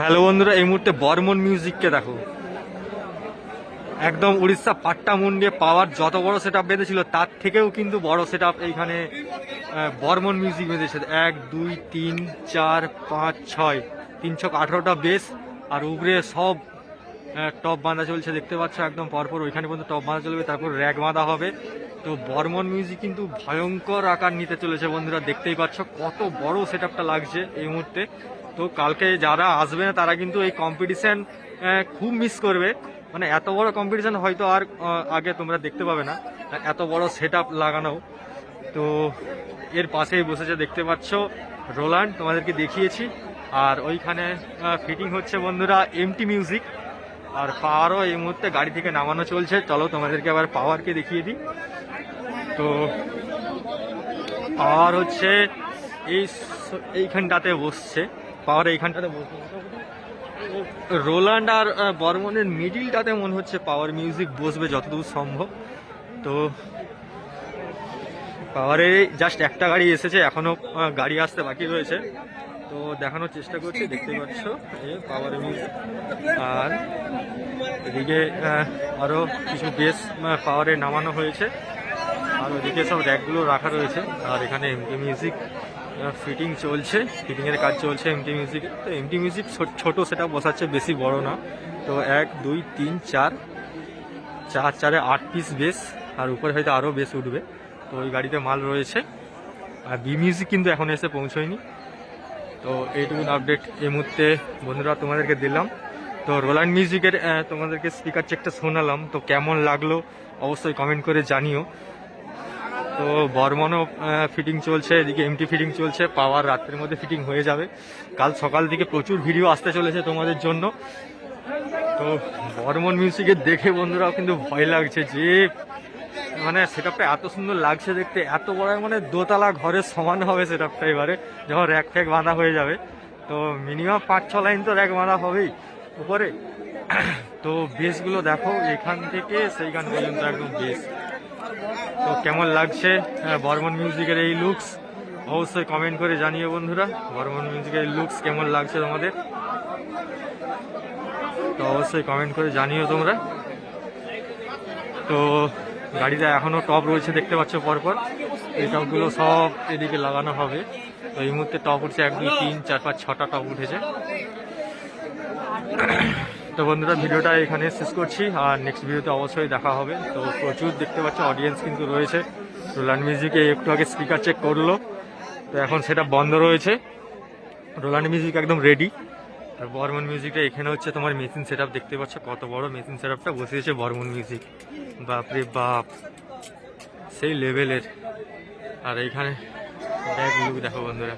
Hello বন্ধুরা, এই মুহূর্তে বর্মন মিউজিককে দেখো। একদম উড়িষ্যা পাট্টা মুন্ডে পাওয়ার যত বড় সেট আপ বেঁধেছিল, তার থেকেও কিন্তু বড় সেট আপ এইখানে বর্মন মিউজিক বেঁধেছে। এক, দুই, তিন, চার, পাঁচ, ছয় তিনশো আঠারোটা বেস আর উপরে সব টপ বাঁধা চলছে। দেখতে পাচ্ছ, একদম পরপর ওইখানে পর্যন্ত টপ বাঁধা চলবে, তারপর র্যাক বাঁধা হবে। তো বর্মন মিউজিক কিন্তু ভয়ঙ্কর আকার নিতে চলেছে বন্ধুরা, দেখতেই পাচ্ছ কত বড় সেট লাগছে এই মুহূর্তে। তো কালকে যারা আসবে না, তারা কিন্তু এই কম্পিটিশান খুব মিস করবে। মানে এত বড় কম্পিটিশান হয়তো আর আগে তোমরা দেখতে পাবে না। এত বড় সেট লাগানো। তো এর পাশেই বসেছে, দেখতে পাচ্ছ রোলান্ড তোমাদেরকে দেখিয়েছি। আর ওইখানে ফিটিং হচ্ছে বন্ধুরা এমটি মিউজিক আর পাওয়ারও এই মুহূর্তে গাড়ি থেকে নামানো চলছে। চলো তোমাদেরকে আবার পাওয়ারকে দেখিয়ে দিই। তো পাওয়ার হচ্ছে এই এইখানটাতে বসছে। পাওয়ার এইখানটাতে বসছে। রোলান্ড আর বর্মনের মিডিলটাতে মনে হচ্ছে পাওয়ার মিউজিক বসবে যতদূর সম্ভব। তো পাওয়ারে জাস্ট একটা গাড়ি এসেছে এখনও আহ, গাড়ি আসতে বাকি রয়েছে। তো দেখানোর চেষ্টা করছি দেখতেই পাচ্ছ পাওয়ার মিউজিক। আর এদিকে আহ, আরও কিছু বেস পাওয়ারে নামানো হয়েছে। আর ওদিকে সব র্যাকগুলো রাখা রয়েছে। আর এখানে এমটি মিউজিক ফিটিং চলছে ফিটিংয়ের কাজ চলছে এমটি মিউজিক তো এমটি মিউজিক ছোটো সেটা বসাচ্ছে, বেশি বড় না। তো এক, দুই, তিন, চার চার, চারে আট পিস বেস আর উপরে হয়তো আরও বেস উঠবে। তো ওই গাড়িতে মাল রয়েছে। আর বি মিউজিক কিন্তু এখন এসে পৌঁছয়নি। তো এইটুকুন আপডেট এই মুহূর্তে বন্ধুরা তোমাদেরকে দিলাম। তো রোলান্ড মিউজিকের তোমাদেরকে স্পিকার চেকটা শোনালাম। তো কেমন লাগল অবশ্যই কমেন্ট করে জানিও। তো বর্মনও ফিটিং চলছে, এদিকে এমটি ফিটিং চলছে, পাওয়ার রাত্রের মধ্যে ফিটিং হয়ে যাবে। কাল সকাল থেকে প্রচুর ভিডিও আসতে চলেছে তোমাদের জন্য। তো বর্মন মিউজিকের দেখে বন্ধুরাও কিন্তু ভয় লাগছে যে মানে সেটআপটা এত সুন্দর লাগছে দেখতে, এত বড় মানে দোতলা ঘরের সমান হবে সেটআপটা এবারে, যখন র্যাক ফ্যাক বাঁধা হয়ে যাবে। তো মিনিমাম পাঁচ ছ লাইন তো র্যাক বাঁধা হবেই উপরে। তো বেসগুলো দেখো, এখান থেকে সেইখান পর্যন্ত একদম বেস তো কেমন লাগছে? হ্যাঁ, বর্মন মিউজিকের এই লুকস অবশ্যই কমেন্ট করে জানিও বন্ধুরা। বর্মন মিউজিকের এই লুকস কেমন লাগছে তোমাদের? তো অবশ্যই কমেন্ট করে জানিও তোমরা। তো গাড়িটা এখনও টপ রয়েছে দেখতে পাচ্ছ পরপর। এই টপগুলো সব এদিকে লাগানো হবে। তো এই মুহূর্তে টপ উঠছে এক দুই তিন চার পাঁচ ছটা টপ উঠেছে। তো বন্ধুরা, ভিডিওটা এখানে শেষ করছি। আর নেক্সট ভিডিওতে অবশ্যই দেখা হবে। তো প্রচুর দেখতে পাচ্ছ অডিয়েন্স কিন্তু রয়েছে। রোলান্ড মিউজিকে একটু আগে স্পিকার চেক করল। তো এখন সেটা বন্ধ রয়েছে। রোলান্ড মিউজিক একদম রেডি আর বর্মন মিউজিকটা এখানে হচ্ছে তোমার মেশিন সেট দেখতে পাচ্ছ, কত বড় মেশিন সেট আপটা বসিয়েছে বর্মন মিউজিক। বাপরে বাপ। সেই লেভেলের আর এইখানে ব্যাগ লুক দেখো বন্ধুরা।